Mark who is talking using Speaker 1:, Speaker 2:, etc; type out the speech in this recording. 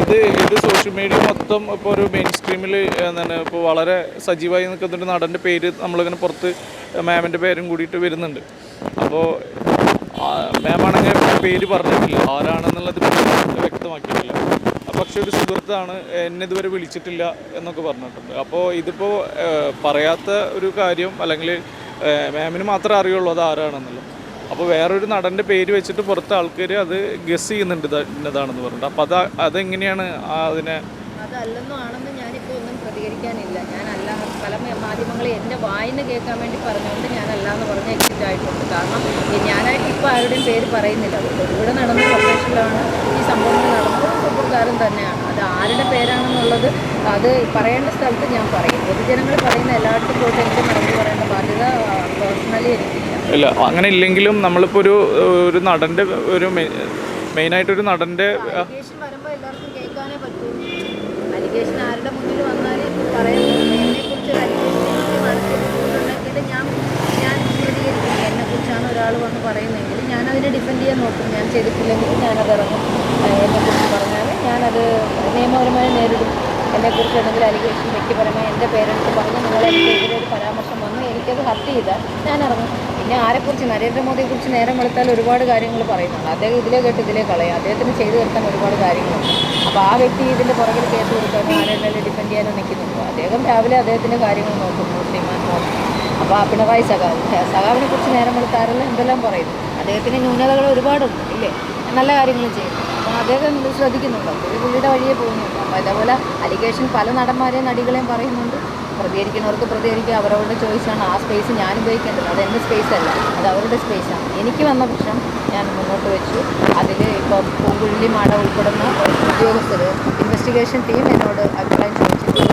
Speaker 1: ഇത് ഇത് social media മൊത്തം ഇപ്പോൾ ഒരു മെയിൻ സ്ട്രീമിൽ എന്താണ് ഇപ്പോൾ വളരെ സജീവമായി നിൽക്കുന്ന ഒരു നടന്റെ പേര് നമ്മളിങ്ങനെ പുറത്ത് മാമിന്റെ പേരും കൂടിയിട്ട് വരുന്നുണ്ട്. അപ്പോൾ മാമാണെങ്കിൽ പേര് പറഞ്ഞിട്ടില്ല. ആരാണെന്നുള്ളത് വ്യക്തമാക്കിയിട്ടില്ല. പക്ഷേ ഒരു സുഹൃത്താണ് എന്നെ ഇതുവരെ വിളിച്ചിട്ടില്ല എന്നൊക്കെ പറഞ്ഞിട്ടുണ്ട്. അപ്പോൾ ഇതിപ്പോൾ പറയാത്ത ഒരു കാര്യം അല്ലെങ്കിൽ മാമിന് മാത്രമേ അറിയുള്ളൂ അത് ആരാണെന്നുള്ളത്. അപ്പോൾ വേറൊരു നടന്റെ പേര് വെച്ചിട്ട് പുറത്തെ ആൾക്കാർ അത് ഗസ് ചെയ്യുന്നുണ്ട് ഇന്നതാണെന്ന് പറഞ്ഞിട്ട്. അപ്പോൾ അത് അതെങ്ങനെയാണ് അതിനെ
Speaker 2: അതല്ലെന്നോ ആണെന്ന് ഞാനിപ്പോൾ ഒന്നും പ്രതികരിക്കാനില്ല. ഞാനല്ല പല മാധ്യമങ്ങളെ എന്റെ വായിന്ന് കേൾക്കാൻ വേണ്ടി പറഞ്ഞുകൊണ്ട് ഞാനല്ല എന്ന് പറഞ്ഞ് എക്സിറ്റ് ആയിട്ടുണ്ട്. കാരണം ഞാനായിട്ട് ഇപ്പോൾ ആരുടെയും പേര് പറയുന്നില്ല. ഇവിടെ നടന്ന ലൊക്കേഷനിലാണ് ഈ സംഭവങ്ങൾ നടന്നത് സൂപ്പർക്കാരൻ തന്നെയാണ്. അത് ആരുടെ പേരാണെന്നുള്ളത് അത് പറയേണ്ട സ്ഥലത്ത് ഞാൻ പറയും. പൊതുജനങ്ങൾ പറയുന്ന എല്ലായിടത്തും പോയിട്ട് എനിക്ക് മറുപടി പറയേണ്ട ബാധ്യത പേഴ്സണലി എനിക്കില്ല
Speaker 1: ഇല്ല അങ്ങനെ ഇല്ലെങ്കിലും നമ്മളിപ്പോൾ ഒരു ഒരു നടന്റെ ഒരു മെയിനായിട്ടൊരു
Speaker 2: നടന്റെ നടത്തിയിട്ടുണ്ടെങ്കിൽ ഞാൻ ഞാനതിനെ ഡിഫെൻഡ് ചെയ്യാൻ നോക്കും. ഞാൻ ചെയ്തിട്ടില്ലെങ്കിൽ ഞാനത് ഇറങ്ങും. എന്നെക്കുറിച്ച് പറഞ്ഞാൽ ഞാനത് നിയമപരമായി നേരിടും. എന്നെക്കുറിച്ച് എന്തെങ്കിലും അലിഗേഷൻ വ്യക്തിപരമായി എന്റെ പേരെടുത്ത് പറഞ്ഞ് നിങ്ങളെനിക്കെതിരെ ഒരു പരാമർശം വന്ന് എനിക്കത് ഹർട്ട് ചെയ്താൽ ഞാൻ ഇറങ്ങും പിന്നെ ആരെക്കുറിച്ച് നരേന്ദ്രമോദിയെക്കുറിച്ച് നേരം വെളുത്താൽ ഒരുപാട് കാര്യങ്ങൾ പറയുന്നുണ്ട്. അദ്ദേഹം ഇതിലേ കേട്ട് ഇതിലേ കളയും. അദ്ദേഹത്തിന് ചെയ്തു തീർക്കാൻ ഒരുപാട് കാര്യങ്ങളുണ്ട്. അപ്പോൾ ആ വ്യക്തി ഇതിന്റെ പുറകിൽ കേസ് കൊടുക്കാനോ ആരെങ്കിലും ഡിപ്പെൻഡ് ചെയ്യാനോ നിൽക്കുന്നുണ്ടോ? അദ്ദേഹം രാവിലെ അദ്ദേഹത്തിന്റെ കാര്യങ്ങൾ നോക്കുന്നു ശ്രീമാൻ മോദി അപ്പോൾ ആ പിണറായി സഖാവ് സഖാവിനെ കുറിച്ച് നേരം വെളുത്താരെല്ലാം എന്തെല്ലാം പറയുന്നു അദ്ദേഹത്തിന്റെ ന്യൂനതകൾ ഒരുപാടുണ്ട് ഇല്ലേ? നല്ല കാര്യങ്ങളും ചെയ്യുന്നു. അദ്ദേഹം ശ്രദ്ധിക്കുന്നുണ്ട്. പുള്ളി പുള്ളിയുടെ വഴിയെ പോകുന്നുണ്ട്. അപ്പോൾ അതേപോലെ അലിഗേഷൻ പല നടന്മാരെയും നടികളെയും പറയുന്നുണ്ട്. പ്രതികരിക്കുന്നവർക്ക് പ്രതികരിക്കുക അവരവരുടെ ചോയ്സാണ്. ആ സ്പേസ് ഞാൻ ഉപയോഗിക്കേണ്ടത്. അത് എന്റെ സ്പേസ് അല്ല. അത് അവരുടെ സ്പേസാണ് എനിക്ക് വന്ന പ്രശ്നം ഞാൻ മുന്നോട്ട് വെച്ചു. അതിൽ ഇപ്പോൾ പൂങ്കുഴലി മാട ഉൾപ്പെടുന്ന ഉദ്യോഗസ്ഥർ ഇൻവെസ്റ്റിഗേഷൻ ടീം എന്നോട് അഭിപ്രായം ചോദിച്ചിട്ടുണ്ട്.